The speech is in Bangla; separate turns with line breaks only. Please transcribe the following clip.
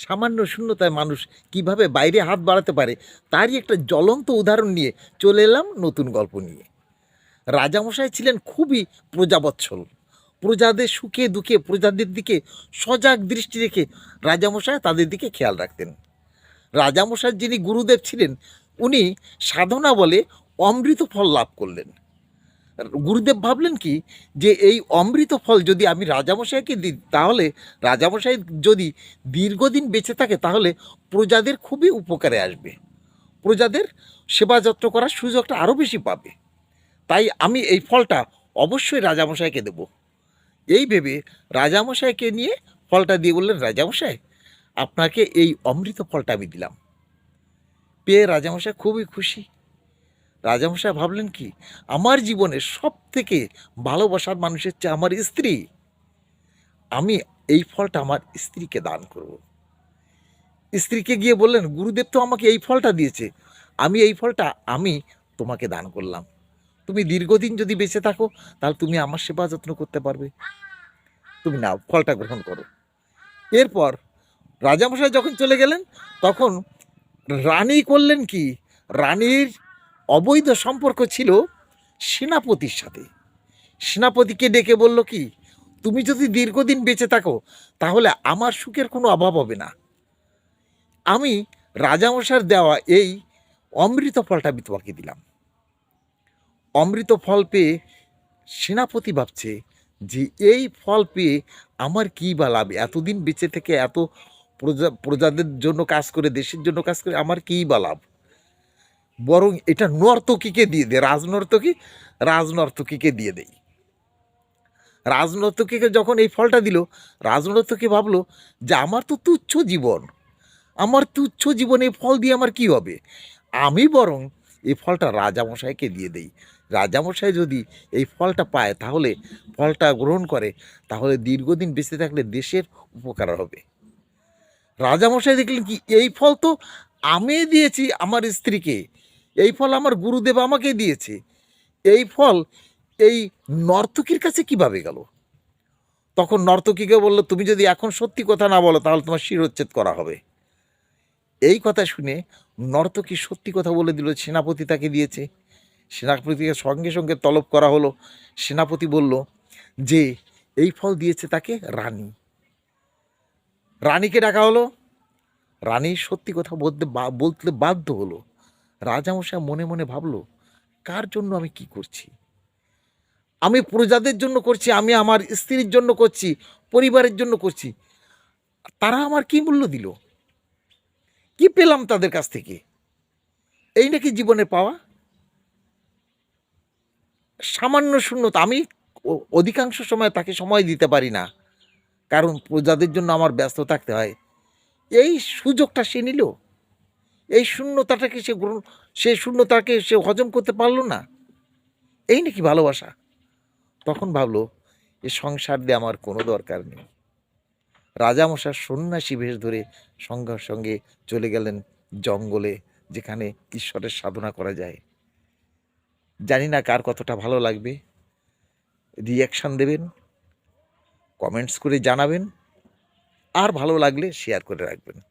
সামান্য শূন্যতায় মানুষ কীভাবে বাইরে হাত বাড়াতে পারে, তারই একটা জ্বলন্ত উদাহরণ নিয়ে চলে এলাম নতুন গল্প নিয়ে। রাজামশাই ছিলেন খুবই প্রজাবৎসল। প্রজাদের সুখে দুঃখে প্রজাদের দিকে সজাগ দৃষ্টি রেখে রাজামশাই তাদের দিকে খেয়াল রাখতেন। রাজামশাই যিনি গুরুদেব ছিলেন, উনি সাধনা বলে অমৃত ফল লাভ করলেন। গুরুদেব ভাবলেন কি, যে এই অমৃত ফল যদি আমি রাজামশাইকে দিই, তাহলে রাজামশাই যদি দীর্ঘদিন বেঁচে থাকে, তাহলে প্রজাদের খুবই উপকারে আসবে। প্রজাদের সেবা যত্ন করার সুযোগটা আরও বেশি পাবে। তাই আমি এই ফলটা অবশ্যই রাজামশাইকে দেব। এই ভেবে রাজামশাইকে নিয়ে ফলটা দিয়ে বললেন, রাজামশাই, আপনাকে এই অমৃত ফলটা আমি দিলাম। পেয়ে রাজামশাই খুবই খুশি। রাজামশাই ভাবলেন কি, আমার জীবনের সব থেকে ভালোবাসার মানুষের চেয়ে আমার স্ত্রী। আমি এই ফলটা আমার স্ত্রীকে দান করব। স্ত্রীকে গিয়ে বললেন, গুরুদেব তো আমাকে এই ফলটা দিয়েছে। আমি এই ফলটা, আমি তোমাকে দান করলাম। তুমি দীর্ঘদিন যদি বেঁচে থাকো, তাহলে তুমি আমার সেবা যত্ন করতে পারবে। তুমি নাও, ফলটা গ্রহণ করো। এরপর রাজামশাই যখন চলে গেলেন, তখন রানী করলেন কি, রানীর অবৈধ সম্পর্ক ছিল সেনাপতির সাথে। সেনাপতিকে ডেকে বলল কি, তুমি যদি দীর্ঘদিন বেঁচে থাকো, তাহলে আমার সুখের কোনো অভাব হবে না। আমি রাজামশার দেওয়া এই অমৃত ফলটা আমি তোমাকে দিলাম। অমৃত ফল পেয়ে সেনাপতি ভাবছে যে এই ফল পেয়ে আমার কী বা লাভ? এতদিন বেঁচে থেকে এত প্রজা, প্রজাদের জন্য কাজ করে, দেশের জন্য কাজ করে, আমার কী বা লাভ? বরং এটা নর্তকীকে দিয়ে দেয়, রাজনর্তকী, রাজনর্তকীকে দিয়ে দেই রাজনর্তকীকে যখন এই ফলটা দিল, রাজনর্তকী ভাবলো যে আমার তো তুচ্ছ জীবন, আমার তুচ্ছ জীবনে এই ফল দিয়ে আমার কি হবে? আমি বরং এই ফলটা রাজামশাইকে দিয়ে দেই। রাজামশাই যদি এই ফলটা পায়, তাহলে ফলটা গ্রহণ করে, তাহলে দীর্ঘদিন বেঁচে থাকলে দেশের উপকার হবে। রাজামশাই দেখলেন কি, এই ফল তো আমি দিয়েছি আমার স্ত্রীকে এই ফল আমার গুরুদেব আমাকে দিয়েছে। এই ফল এই নর্তকীর কাছে কীভাবে গেল? তখন নর্তকীকে বলল, তুমি যদি এখন সত্যি কথা না বলো, তাহলে তোমার শিরোচ্ছেদ করা হবে। এই কথা শুনে নর্তকী সত্যি কথা বলে দিল, সেনাপতি তাকে দিয়েছে। সেনাপতিকে সঙ্গে সঙ্গে তলব করা হলো। সেনাপতি বলল, যে এই ফল দিয়েছে তাকে রানী। রানীকে ডাকা হলো। রানী সত্যি কথা বলতে বলতে বাধ্য হলো। রাজামশাই মনে মনে ভাবল, কার জন্য আমি কি করছি? আমি প্রজাদের জন্য করছি, আমি আমার স্ত্রীর জন্য করছি, পরিবারের জন্য করছি। তারা আমার কি মূল্য দিল? কি পেলাম তাদের কাছ থেকে? এই নাকি জীবনে পাওয়া? সামান্য শূন্যতা, আমি অধিকাংশ সময় তাকে সময় দিতে পারি না, কারণ প্রজাদের জন্য আমার ব্যস্ত থাকতে হয়। এই সুযোগটা সে নিল। এই শূন্যতাটাকে সে গ্রহণ সে শূন্যতাকে সে হজম করতে পারল না। এই নাকি ভালোবাসা? তখন ভাবলো, এ সংসার দিয়ে আমার কোনো দরকার নেই। রাজামশার সন্ন্যাসী বেশ ধরে সঙ্গে সঙ্গে চলে গেলেন জঙ্গলে, যেখানে ঈশ্বরের সাধনা করা যায়। জানি না কার কতটা ভালো লাগবে। রিয়াকশান দেবেন কমেন্টস করে জানাবেন। আর ভালো লাগলে শেয়ার করে রাখবেন।